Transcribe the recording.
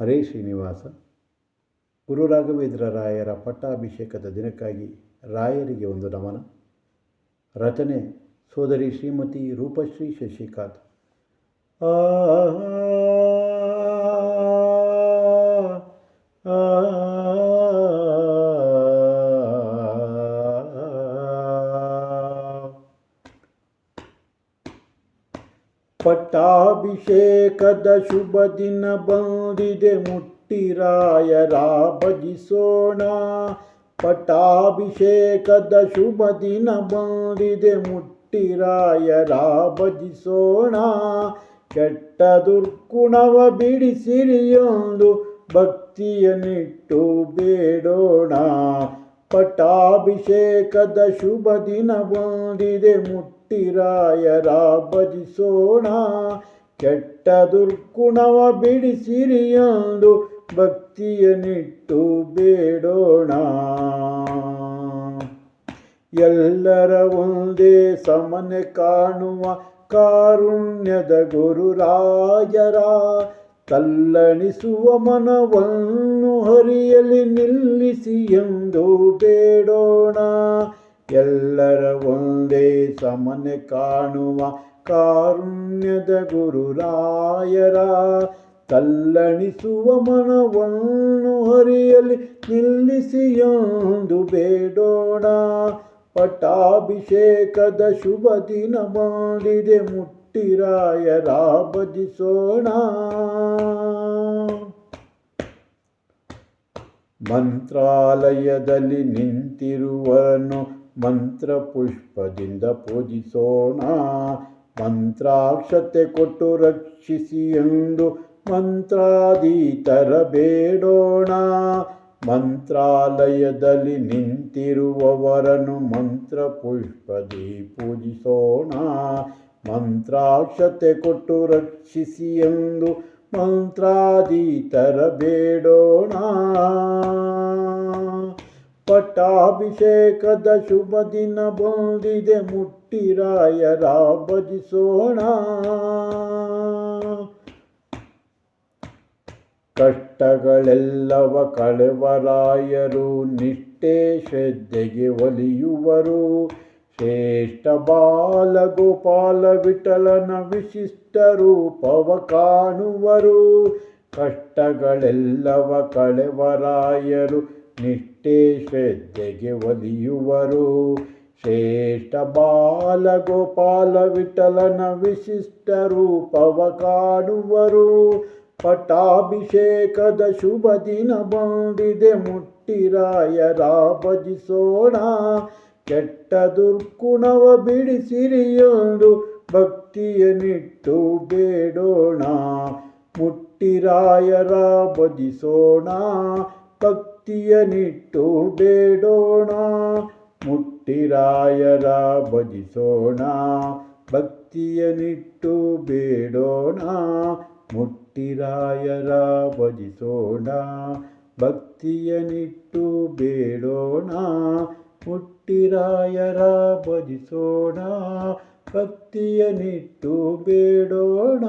ಹರೇ ಶ್ರೀನಿವಾಸ. ಗುರು ರಾಘವೇಂದ್ರ ರಾಯರ ಪಟ್ಟಾಭಿಷೇಕದ ದಿನಕ್ಕಾಗಿ ರಾಯರಿಗೆ ಒಂದು ನಮನ. ರಚನೆ, ಸೋದರಿ ಶ್ರೀಮತಿ ರೂಪಶ್ರೀ ಶಶಿಕಾಂತ್. ಆ ಪಟ್ಟಾಭಿಷೇಕದ ಶುಭ ದಿನ ಬಂದಿದೆ, ಮುಟ್ಟಿರಾಯರ ಭಜಿಸೋಣ. ಪಟ್ಟಾಭಿಷೇಕದ ಶುಭ ದಿನ ಬಂದಿದೆ, ಮುಟ್ಟಿರಾಯರ ಭಜಿಸೋಣ. ಕೆಟ್ಟ ದುರ್ಗುಣವ ಬಿಡಿಸಿರಿಯೊಂದು ಭಕ್ತಿಯನ್ನಿಟ್ಟು ಬೇಡೋಣ. ಪಟ್ಟಾಭಿಷೇಕದ ಶುಭ ದಿನ ಬಂದಿದೆ ಮುಟ್ಟಿರಾಯರ ಭಜಿಸೋಣ. ಕೆಟ್ಟ ದುರ್ಗುಣವ ಬಿಡಿಸಿರಿಯೊಂದು ಭಕ್ತಿಯನ್ನಿಟ್ಟು ಬೇಡೋಣ. ಎಲ್ಲರ ಒಂದೇ ಸಮನೆ ಕಾಣುವ ಕಾರುಣ್ಯದ ಗುರುರಾಜರ, ತಲ್ಲಣಿಸುವ ಮನವನ್ನು ಹರಿಯಲಿ ನಿಲ್ಲಿಸಿ ಎಂದು ಬೇಡೋಣ ಎಲ್ಲರ ಒಂದೇ ಸಮನೆ ಕಾಣುವ ಕಾರುಣ್ಯದ ಗುರುರಾಯರ. ತಲ್ಲಣಿಸುವ ಮನವನ್ನು ಹರಿಯಲಿ ನಿಲ್ಲಿಸಿಯೊಂದು ಬೇಡೋಣ. ಪಟಾಭಿಷೇಕದ ಶುಭ ದಿನ ಮಾಡಿದೆ ಮುಟ್ಟಿರಾಯರ ಭಜಿಸೋಣ ಮಂತ್ರಾಲಯದಲ್ಲಿ ನಿಂತಿರುವರನ್ನು ಮಂತ್ರ ಪುಷ್ಪದಿಂದ ಪೂಜಿಸೋಣ. ಮಂತ್ರಾಕ್ಷತೆ ಕೊಟ್ಟು ರಕ್ಷಿಸಿ ಎಂದು ಮಂತ್ರಾದೀತರ ಬೇಡೋಣ. ಮಂತ್ರಾಲಯದಲ್ಲಿ ನಿಂತಿರುವವರನ್ನು ಮಂತ್ರ ಪುಷ್ಪದಿ ಪೂಜಿಸೋಣ. ಮಂತ್ರಾಕ್ಷತೆ ಕೊಟ್ಟು ರಕ್ಷಿಸಿ ಎಂದು ಮಂತ್ರಾದೀತರ ಬೇಡೋಣ. ಪಟ್ಟಾಭಿಷೇಕದ ಶುಭ ದಿನ ಬಂದಿದೆ ಮುಟ್ಟಿರಾಯರ ಭಜಿಸೋಣ ಕಷ್ಟಗಳೆಲ್ಲವ ಕಳೆವರಾಯರು, ನಿಷ್ಠೆ ಶ್ರದ್ಧೆಗೆ ಒಲಿಯುವರು. ಶ್ರೇಷ್ಠ ಬಾಲಗೋಪಾಲ ವಿಠಲನ ವಿಶಿಷ್ಟ ರೂಪವ ಕಾಣುವರು. ಕಷ್ಟಗಳೆಲ್ಲವ ಕಳೆವರಾಯರು ನಿಷ್ಠೆ ಒಲಿಯುವರು. ಶ್ರೇಷ್ಠ ಬಾಲಗೋಪಾಲ ವಿಠಲನ ವಿಶಿಷ್ಟ ರೂಪವ ಕಾಣುವರು. ಪಟಾಭಿಷೇಕದ ಶುಭ ದಿನ ಬಂದಿದೆ ಮುಟ್ಟಿರಾಯರ ಭಜಿಸೋಣ ಕೆಟ್ಟ ದುರ್ಗುಣವ ಬಿಡಿಸಿರಿಯೊಂದು ಭಕ್ತಿಯನ್ನಿಟ್ಟು ಬೇಡೋಣ. ಮುಟ್ಟಿರಾಯರ ಭಜಿಸೋಣ ಭಕ್ತಿಯನ್ನಿಟ್ಟು ಬೇಡೋಣ ಮುಟ್ಟಿರಾಯರ ಭಜಿಸೋಣ. ಭಕ್ತಿಯನಿಟ್ಟು ಬೇಡೋಣ ಮುಟ್ಟಿರಾಯರ ಭಜಿಸೋಣ. ಭಕ್ತಿಯನಿಟ್ಟು ಬೇಡೋಣ ಮುಟ್ಟಿರಾಯರ ಭಜಿಸೋಣ. ಭಕ್ತಿಯನಿಟ್ಟು ಬೇಡೋಣ.